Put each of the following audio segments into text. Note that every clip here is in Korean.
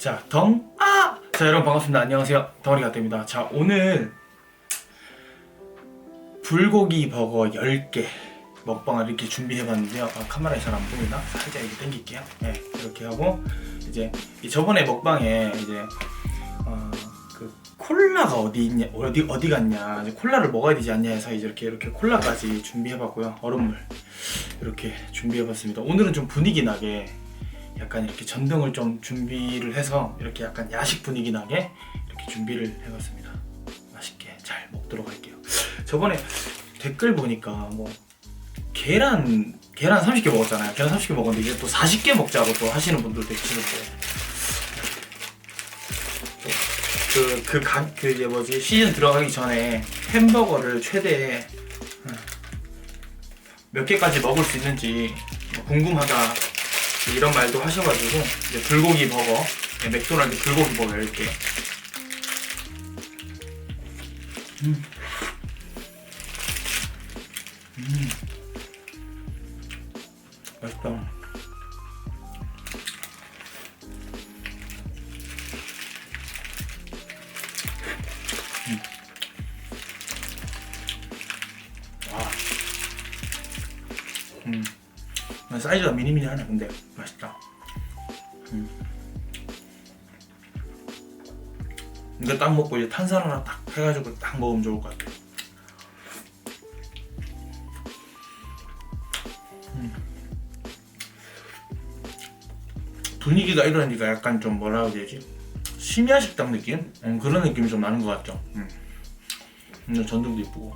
자, 덩, 아! 자, 여러분 반갑습니다. 안녕하세요. 덩어리가 됩니다. 자, 오늘 불고기 버거 10개 먹방을 이렇게 준비해봤는데요. 아, 카메라에 잘 안 보이나? 살짝 이렇게 당길게요. 네, 이렇게 하고, 이제, 이 저번에 먹방에 이제, 어, 그, 콜라가 어디 있냐, 어디, 어디 갔냐, 이제 콜라를 먹어야 되지 않냐 해서 이제 이렇게, 이렇게 콜라까지 준비해봤고요. 얼음물. 이렇게 준비해봤습니다. 오늘은 좀 분위기 나게 약간 이렇게 전등을 좀 준비를 해서 이렇게 약간 야식 분위기 나게 이렇게 준비를 해봤습니다. 맛있게 잘 먹도록 할게요. 저번에 댓글 보니까 뭐 계란 계란 30개 먹었잖아요. 계란 30개 먹었는데 이제 또 40개 먹자고 또 하시는 분들도 계시는데 그그 그, 그 이제 뭐지 시즌 들어가기 전에 햄버거를 최대 음, 몇 개까지 먹을 수 있는지 뭐 궁금하다 이런 말도 하셔가지고 이제 불고기 버거 네, 맥도날드 불고기 버거 10개 음. 음. 맛있다 음. 와. 음. 사이즈가 미니미니하네 근데 이거 딱 먹고 이제 탄산 하나 딱 해가지고 딱 먹으면 좋을 것 같아. 음. 분위기가 이러니까 약간 좀 뭐라 해야 되지? 심야 식당 느낌? 음, 그런 느낌이 좀 나는 것 같죠. 음. 음, 전등도 이쁘고.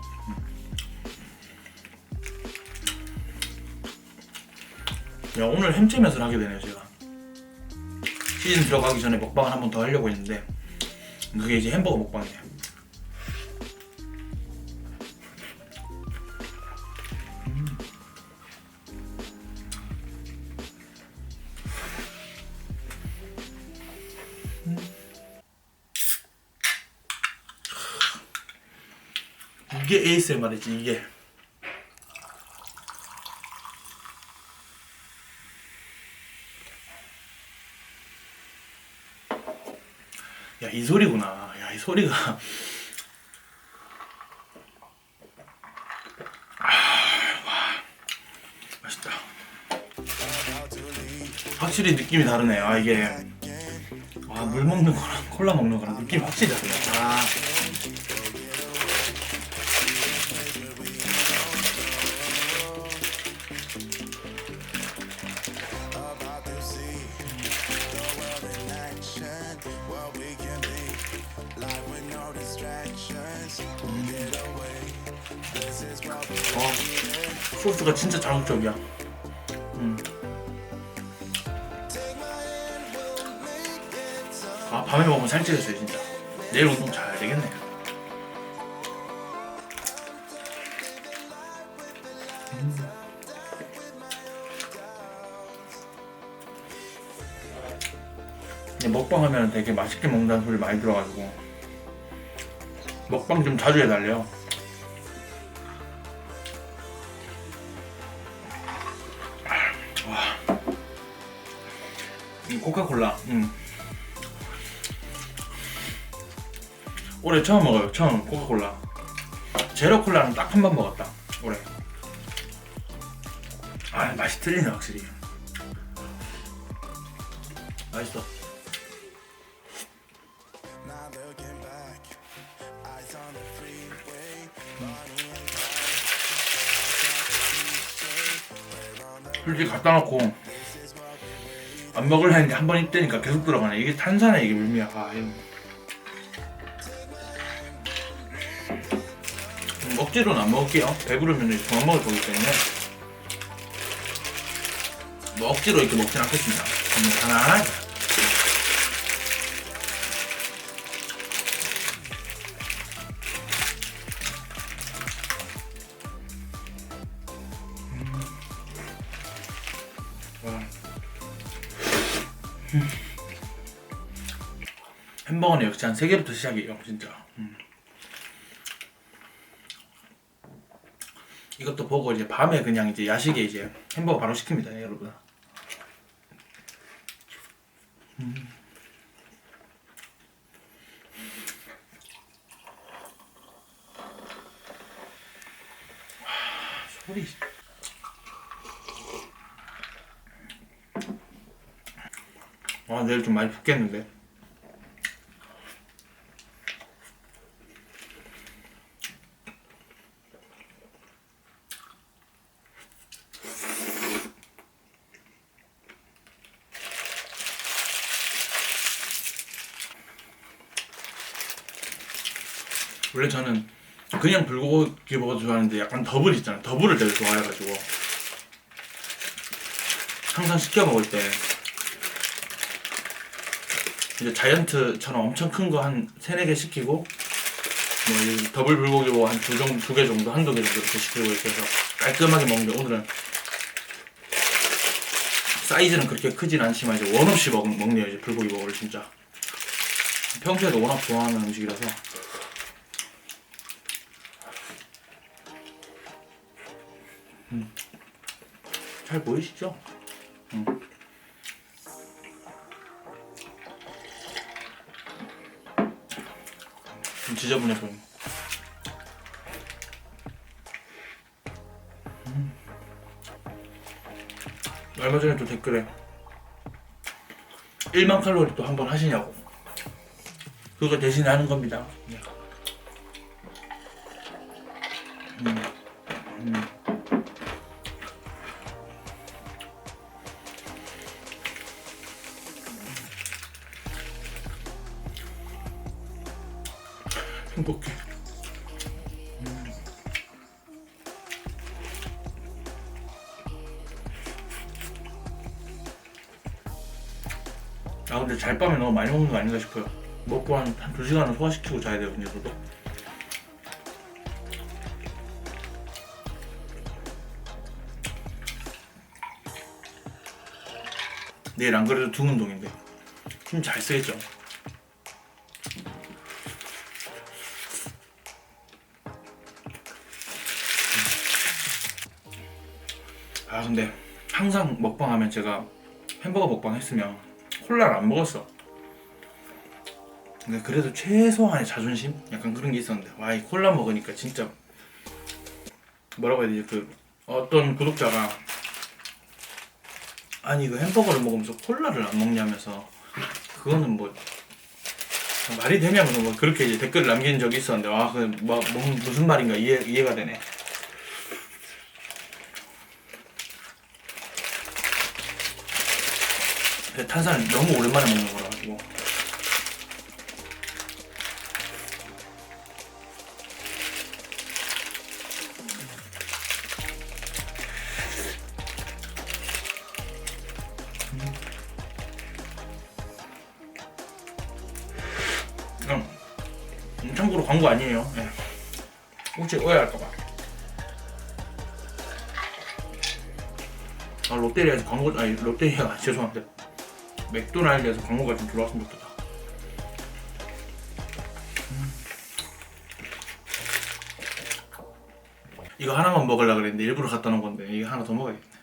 야 오늘 햄찌면서 하게 되네요 제가 시즌 들어가기 전에 먹방을 한 번 더 하려고 했는데 그게 이제 햄버거 먹방이에요 음. 음. 이게 ASMR이지 이게 야 이 소리구나. 야 이 소리가. 아, 와. 확실히 느낌이 다르네요. 아 이게 아, 물 먹는 거랑 콜라 먹는 거랑 느낌이 확실히 다르네. 아. 소스가 진짜 자극적이야. 음. 아 밤에 먹으면 살찌겠어요 진짜. 내일 운동 잘 되겠네. 음. 먹방하면 되게 맛있게 먹는다는 소리 많이 들어가지고 먹방 좀 자주 해달래요. 코카콜라. 음. 올해 처음 먹어요. 처음 코카콜라. 제로 콜라는 딱 한 번 먹었다. 올해. 아 맛이 틀리네 확실히. 맛있어. 솔직히 갖다 놓고 안 먹을라 했는데 한 번 입대니까 계속 들어가네. 이게 탄산에 이게 물미야. 아, 이거. 음, 억지로는 안 먹을게요. 배부르면 이제 그만 먹을 거기 때문에. 뭐 억지로 이렇게 먹진 않겠습니다. 그냥 편안 음. 햄버거는 역시 한 3개부터 시작이에요 진짜 음. 이것도 보고 이제 밤에 그냥 이제 야식에 이제 햄버거 바로 시킵니다 여러분 음. 소리 아 내일 좀 많이 붓겠는데. 원래 저는 그냥 불고기 먹어도 좋아하는데 약간 더블 있잖아요. 더블을 되게 좋아해가지고 항상 시켜 먹을 때 이제 자이언트처럼 엄청 큰 거 한 세네 개 시키고 뭐이 더블 불고기 뭐 한두 정도 두개 정도 한두 개 정도 이렇게 시키고 이렇게 해서 깔끔하게 먹는데 오늘은 사이즈는 그렇게 크진 않지만 이제 원 없이 먹, 먹네요. 이제 불고기 먹을 진짜. 평소에도 워낙 좋아하는 음식이라서. 잘 보이시죠? 지저분해 보이네. 음. 얼마 전에 또 댓글에 1만 칼로리 또 한 번 하시냐고. 그거 대신에 하는 겁니다. 네. 음. 음. 아 근데 잘 밤에 너무 많이 먹는 거 아닌가 싶어요. 먹고 한, 한 2시간은 소화시키고 자야 되거든요, 저도. 내일 안 그래도 등 운동인데 힘 잘 쓰겠죠? 아 근데 항상 먹방하면 제가 햄버거 먹방 했으면 콜라를 안 먹었어. 근데 그래도 최소한의 자존심? 약간 그런 게 있었는데 와 이 콜라 먹으니까 진짜 뭐라고 해야 되지 그 어떤 구독자가 아니 그 햄버거를 먹으면서 콜라를 안 먹냐면서 그거는 뭐 말이 되냐면서 뭐 그렇게 이제 댓글을 남긴 적이 있었는데 와그 뭐, 뭐 무슨 말인가 이해 이해가 되네. 탄산을 너무 오랜만에 먹는 거라 가지고 아 롯데리아에서 광고 아니 롯데리아 죄송한데 맥도날드에서 광고가 좀 들어왔으면 좋겠다. 음. 이거 하나만 먹으려 그랬는데 일부러 갖다 놓은 건데 이거 하나 더 먹어야겠네.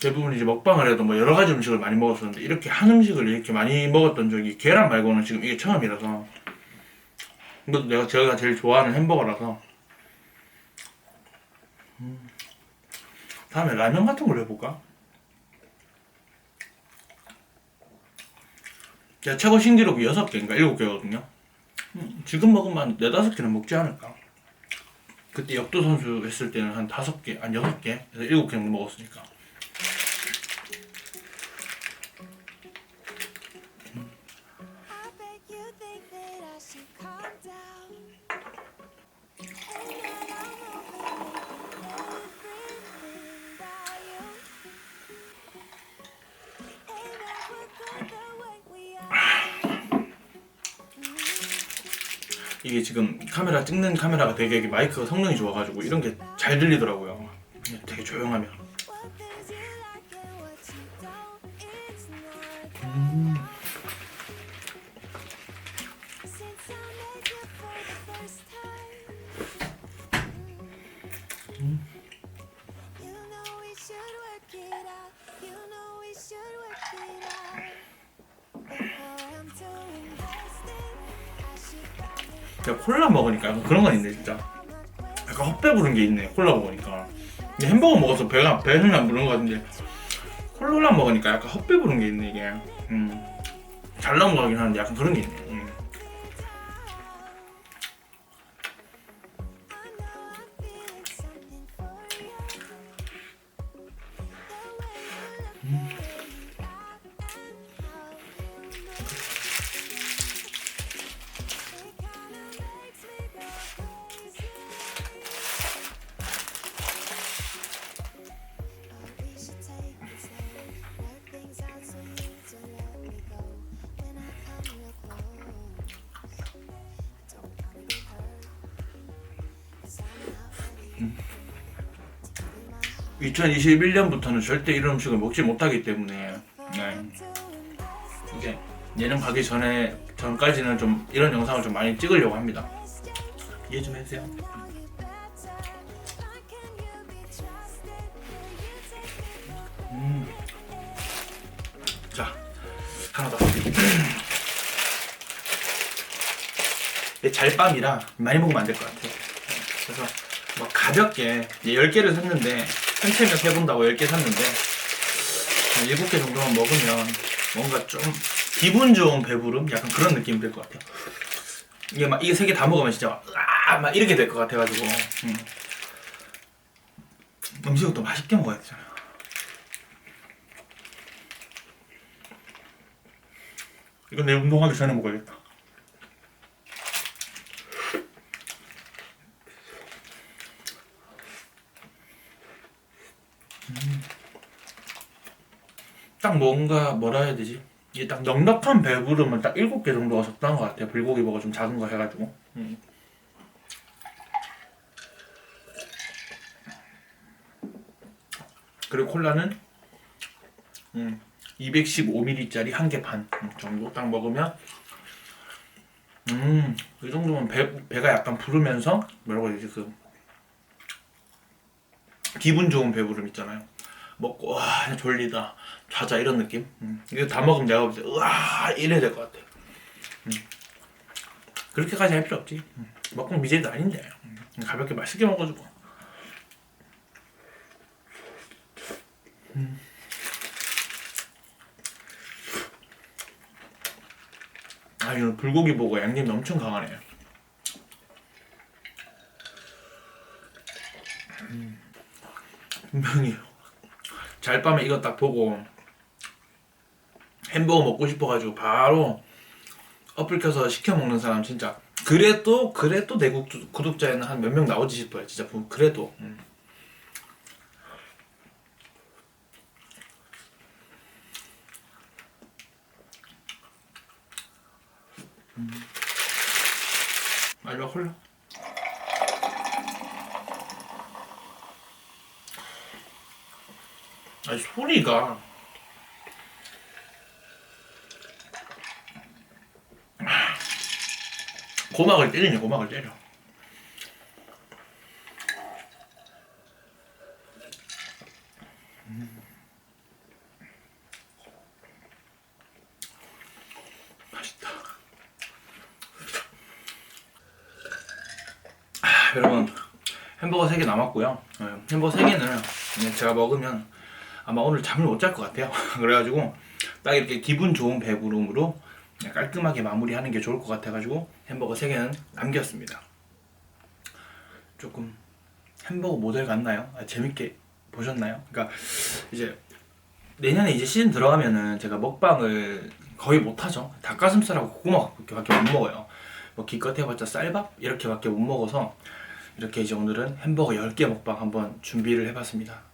대부분 이제 먹방을 해도 뭐 여러 가지 음식을 많이 먹었었는데 이렇게 한 음식을 이렇게 많이 먹었던 적이 계란 말고는 지금 이게 처음이라서. 이것도 내가 제가 제일 좋아하는 햄버거라서. 음. 다음에 라면 같은 걸 해볼까? 제가 최고 신기록이 6개인가? 7개거든요. 음, 지금 먹으면 한 4, 5개는 먹지 않을까? 그때 역도 선수 했을 때는 한 5개, 한 6개, 그래서 7개 정도 먹었으니까 이게 지금 카메라 찍는 카메라가 되게 마이크가 성능이 좋아가지고 이런 게 잘 들리더라고요. 되게 조용하면. 근데 콜라 먹으니까 약간 그런 건 있네 진짜 약간 헛배 부른 게 있네 콜라 먹으니까 근데 햄버거 먹어서 배가 배는 안 부른 거 같은데 콜라 먹으니까 약간 헛배 부른 게 있네 이게 음. 잘 넘어가긴 하는데 약간 그런 게 있네 음. 2021년부터는 절대 이런 음식을 먹지 못하기 때문에 네. 이제 예능 가기 전에 전까지는 좀 이런 영상을 좀 많이 찍으려고 합니다. 이해 좀 해주세요. 음. 자 하나 더. 잘밤이라 많이 먹으면 안 될 것 같아요. 그래서 뭐 가볍게 10개를 샀는데 한채면 세본다고 10개 샀는데 한 7개 정도만 먹으면 뭔가 좀 기분 좋은 배부름? 약간 그런 느낌이 들것 같아요. 이게 막 이게 세 개 다 먹으면 진짜 막! 막 이렇게 될 것 같아가지고 음. 음식은 또 맛있게 먹어야 되잖아요. 이건 내 운동하기 전에 먹어야겠다. 딱 뭔가 뭐라 해야 되지? 이게 딱 넉넉한 배부름은 딱 일곱 개 정도가 적당한 것 같아요. 불고기 버거 좀 작은 거 해가지고. 음. 그리고 콜라는 음, 215ml짜리 한 개 반 정도 딱 먹으면 음, 이 정도면 배, 배가 약간 부르면서 뭐라고 해야 되지 그 기분 좋은 배부름 있잖아요. 먹고 와 졸리다 자자 이런 느낌. 음. 이거 다 먹으면 내가 볼때 으아 이래야 될 것 같아. 음. 그렇게까지 할 필요 없지. 음. 먹고 미제도 아닌데 음. 가볍게 맛있게 먹어주고. 음. 아 이거 불고기 보고 양념이 엄청 강하네. 음. 분명히 잘 밤에 이거 딱 보고 햄버거 먹고 싶어가지고 바로 어플 켜서 시켜 먹는 사람 진짜 그래도 그래도 내 구- 구독자에는 한 몇 명 나오지 싶어요 진짜 보- 그래도 음. 음. 마지막 콜라 아니 소리가. 고막을 때리네 고막을 때려. 음. 아, 여러분 햄버거 3개 남았고요. 네, 햄버거 3개는 제가 먹으면 아마 오늘 잠을 못 잘 것 같아요. 그래가지고 딱 이렇게 기분 좋은 배부름으로 깔끔하게 마무리하는 게 좋을 것 같아가지고 햄버거 3개는 남겼습니다. 조금 햄버거 모델 같나요? 아, 재밌게 보셨나요? 그러니까 이제 내년에 이제 시즌 들어가면은 제가 먹방을 거의 못 하죠. 닭가슴살하고 고구마밖에 못 먹어요. 뭐 기껏 해봤자 쌀밥 이렇게밖에 못 먹어서 이렇게 이제 오늘은 햄버거 10개 먹방 한번 준비를 해봤습니다.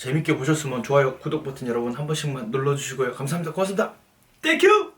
재밌게 보셨으면 좋아요, 구독 버튼 여러분 한 번씩만 눌러주시고요. 감사합니다. 고맙습니다. 땡큐!